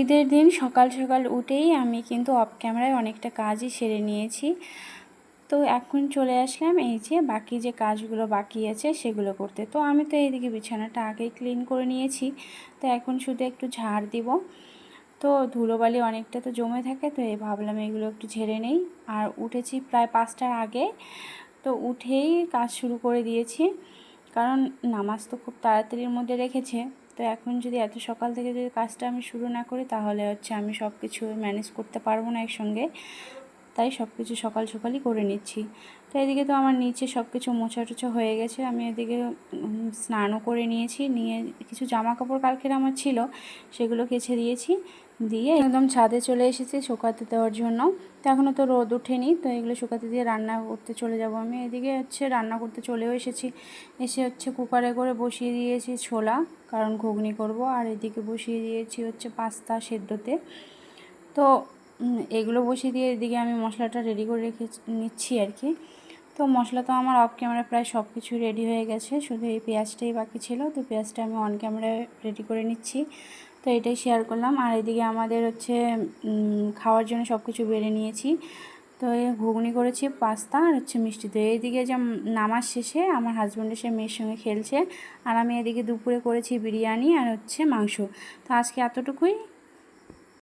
ঈদের দিন সকাল সকাল উঠেই আমি কিন্তু অফ ক্যামেরায় অনেকটা কাজই সেরে নিয়েছি। তো এখন চলে আসলাম এই যে বাকি যে কাজগুলো বাকি আছে সেগুলো করতে। তো আমি তো এইদিকে বিছানাটা আগেই ক্লিন করে নিয়েছি। তো এখন শুধু একটু ঝাড় দিব। তো ধুলোবালি অনেকটা তো জমে থাকে, তো এই ভাবলাম এগুলো একটু ঝেড়ে নেই। আর উঠেছি প্রায় পাঁচটার আগে। তো উঠেই কাজ শুরু করে দিয়েছি। কারণ নামাজ তো খুব তাড়াতাড়ির মধ্যে রেখেছে। তো এখন যদি এত সকাল থেকে যদি কাজটা আমি শুরু না করি, তাহলে হচ্ছে আমি সব কিছু ম্যানেজ করতে পারব না একসঙ্গে। তাই সব কিছু সকাল সকালই করে নিচ্ছি। তো এদিকে তো আমার নিচে সব কিছু মোছা টোছা হয়ে গেছে। আমি এদিকে স্নানও করে নিয়েছি। নিয়ে কিছু জামা কাপড় কালকের আমার ছিল, সেগুলো কেছে দিয়েছি। দিয়ে একদম ছাদে চলে এসেছি শুকাতে দেওয়ার জন্য। তো এখনও তো রোদ ওঠেনি তো এগুলো শুকাতে দিয়ে রান্না করতে চলে যাব। আমি এদিকে হচ্ছে রান্না করতে চলেও এসেছি। এসে হচ্ছে কুকারে করে বসিয়ে দিয়েছি ছোলা, কারণ ঘুগনি করব। আর এদিকে বসিয়ে দিয়েছি হচ্ছে পাস্তা সেদ্ধতে। তো এগুলো বসিয়ে দিয়ে এদিকে আমি মশলাটা রেডি করে রেখে নিচ্ছি আর কি। তো মশলা তো আমার অফ ক্যামেরা প্রায় সব কিছু রেডি হয়ে গেছে, শুধু এই পেঁয়াজটাই বাকি ছিল। তো পেঁয়াজটা আমি অন ক্যামেরায় রেডি করে নিচ্ছি। তো এটাই শেয়ার করলাম। আর এদিকে আমাদের হচ্ছে খাওয়ার জন্য সব কিছু বেড়ে নিয়েছি। তো এই ঘুগনি করেছি, পাস্তা আর হচ্ছে মিষ্টি। দই এদিকে যে নামাজ শেষে আমার হাজব্যান্ড এসে মেয়ের সঙ্গে খেলছে। আর আমি এদিকে দুপুরে করেছি বিরিয়ানি আর হচ্ছে মাংস। তো আজকে এতটুকুই।